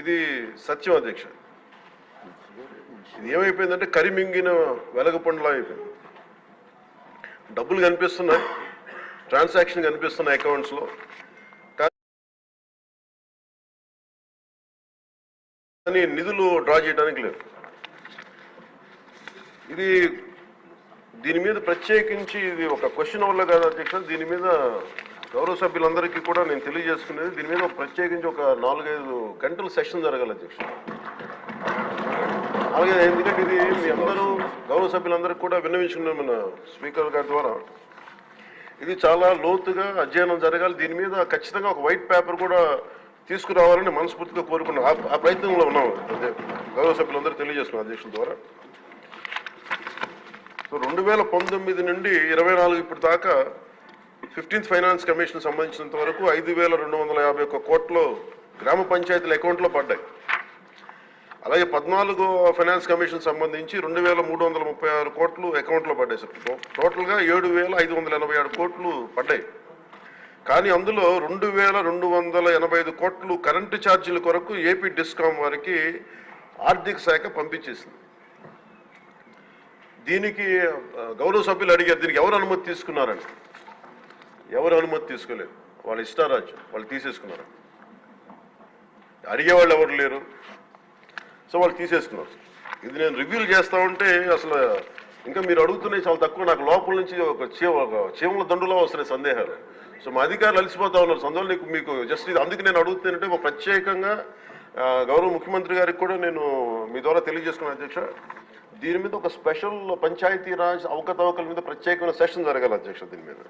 ఇది సత్యం అధ్యక్ష ఇది ఏమైపోయిందంటే కరిమింగిన వెలగపండులా అయిపోయింది. డబ్బులు కనిపిస్తున్నాయి ట్రాన్సాక్షన్ కనిపిస్తున్నాయి అకౌంట్స్లో కానీ నిధులు డ్రా చేయడానికి లేదు. ఇది దీని మీద ప్రత్యేకించి ఇది ఒక క్వశ్చన్ వల్ల కాదు అధ్యక్ష దీని మీద గౌరవ సభ్యులందరికీ కూడా నేను తెలియజేసుకునేది దీని మీద ప్రత్యేకించి ఒక నాలుగైదు గంటల సెషన్ జరగాలి అధ్యక్ష. అలాగే ఎందుకంటే ఇది మీ అందరూ గౌరవ సభ్యులందరికీ కూడా విన్నవించుకున్నాం మన స్పీకర్ గారి ద్వారా. ఇది చాలా లోతుగా అధ్యయనం జరగాలి. దీని మీద ఖచ్చితంగా ఒక వైట్ పేపర్ కూడా తీసుకురావాలని మనస్ఫూర్తిగా కోరుకున్నాం. ఆ- ప్రయత్నంలో ఉన్నాం అదే గౌరవ సభ్యులందరూ తెలియజేస్తున్నాం అధ్యక్షుల ద్వారా. సో రెండు వేల పంతొమ్మిది నుండి ఇరవై నాలుగు ఇప్పుడు దాకా ఫిఫ్టీన్త్ ఫైనాన్స్ కమిషన్ సంబంధించినంత వరకు ఐదు వేల రెండు వందల యాభై ఒక్క కోట్లు గ్రామ పంచాయతీల అకౌంట్లో పడ్డాయి. అలాగే పద్నాలుగు ఫైనాన్స్ కమిషన్ సంబంధించి రెండు వేల మూడు వందల ముప్పై ఆరు కోట్లు అకౌంట్లో పడ్డాయి సార్. టో- టోటల్గా ఏడు వేల ఐదు వందల ఎనభై ఆరు కోట్లు పడ్డాయి. కానీ అందులో రెండు వేల రెండు వందల ఎనభై ఐదు కోట్లు కరెంటు ఛార్జీల కొరకు ఏపీ డిస్కామ్ వారికి ఆర్థిక శాఖ పంపించేసింది. దీనికి గౌరవ సభ్యులు అడిగారు దీనికి ఎవరు అనుమతి తీసుకున్నారని. ఎవరు అనుమతి తీసుకోలేదు. వాళ్ళ ఇష్టారాజ్యం వాళ్ళు తీసేసుకున్నారు. అడిగేవాళ్ళు ఎవరు లేరు. సో వాళ్ళు తీసేసుకున్నారు. ఇది నేను రివ్యూలు చేస్తా ఉంటే అసలు ఇంకా మీరు అడుగుతున్నాయి చాలా తక్కువ. నాకు లోపల నుంచి ఒక చీమ ఒక చీమల దండులో వస్తున్నాయి సందేహాలు. సో మా అధికారులు అలసిపోతా ఉన్నారు. సందులో నీకు మీకు జస్ట్ ఇది అందుకు నేను అడుగుతున్నానంటే ఒక ప్రత్యేకంగా గౌరవ ముఖ్యమంత్రి గారికి కూడా నేను మీ ద్వారా తెలియజేసుకున్నాను అధ్యక్ష. దీని మీద ఒక స్పెషల్ పంచాయతీరాజ్ అవకతవకల మీద ప్రత్యేకమైన సెషన్ జరగాలి అధ్యక్ష దీని మీద.